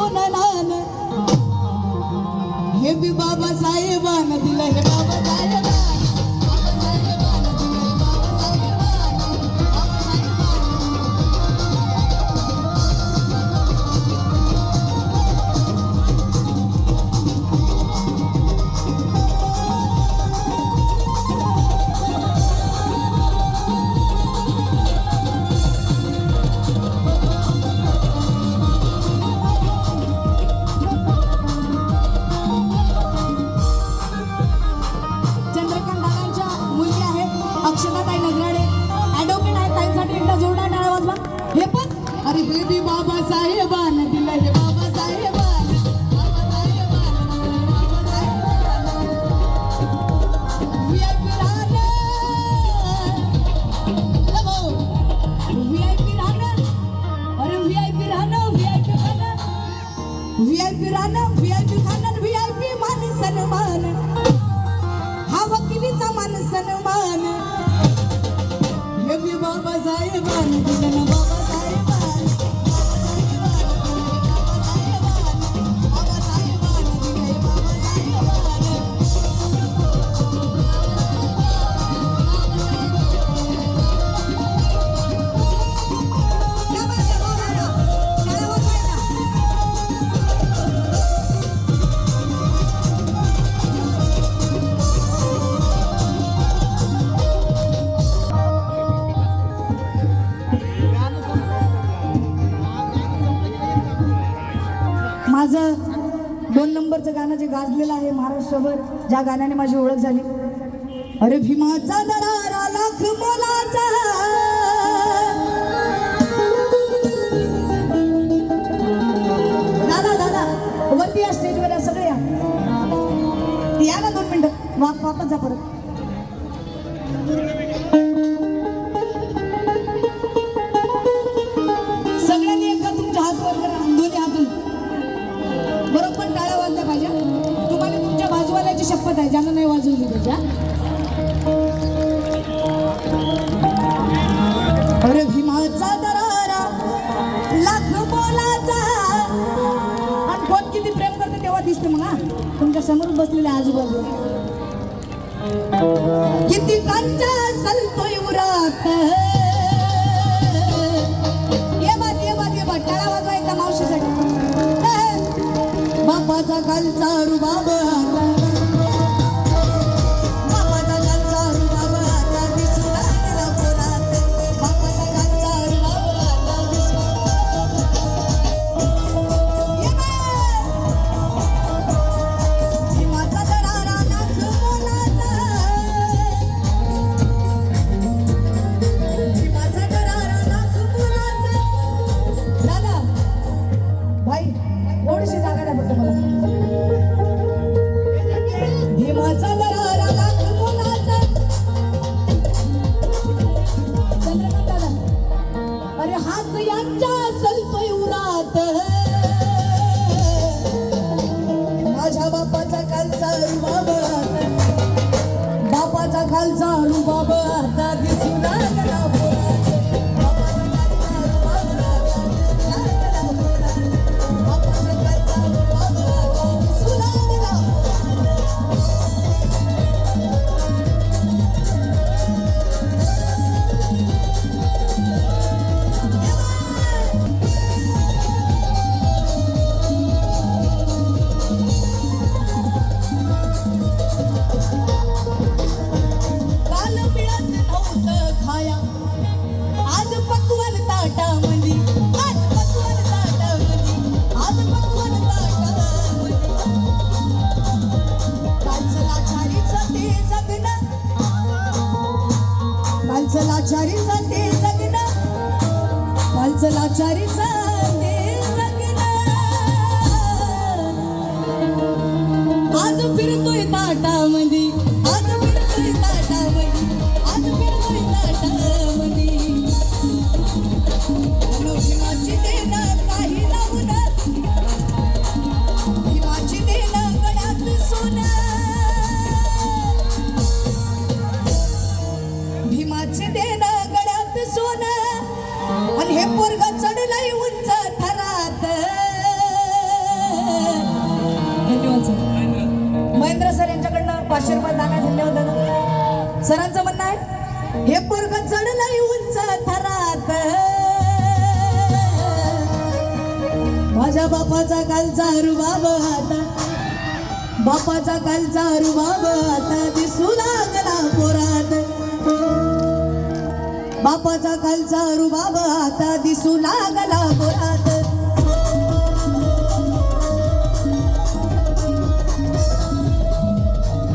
सोनलान हे बी बाबा साहेबान दिलं हे व्हीआयपी राहणं व्हीआयपी खाणं व्हीआयपी मान. सन्मान हा वकिलीचा मान. सन्मान हे बाबा साहेबान दिलं माझं दोन नंबरचं गाणं जे गाजलेलं आहे महाराष्ट्रभर ज्या गाण्याने माझी ओळख झाली. अरे भीमाचा दरारा लाख मोलाचा. दादा दादा वरती या स्टेजवर या सगळे या या ना दोन मिनिटं. वाप वापस जा परत. शपथ आहे ज्यांना नाही वाजवली पाहिजे अरे भीमाचा दरारा लाख बोलाचा. आणि कोण किती प्रेम करते तेव्हा दिसते म्हणा तुमच्यासमोर बसलेले आजूबाजू. किती कांचा सलतोय उरात. ये बात ये बात ये बात टाळा वाजवायचा मावशीसाठी. बापाचा कालचा रुबाब. लाचारी लाचारीचं ते जगणं. कालचं लाचारीचं पाचशे रुपये दाना धन्यवाद दादा. सरांचं म्हणणं आहे हे पोरग चढलंय उंच थरात. माझ्या बापाचा कालचा रुबाब आता बापाचा कालचा रुबाब आता दिसू लागला पोरात. बापाचा कालचा रुबाब आता दिसू लागला पोरात.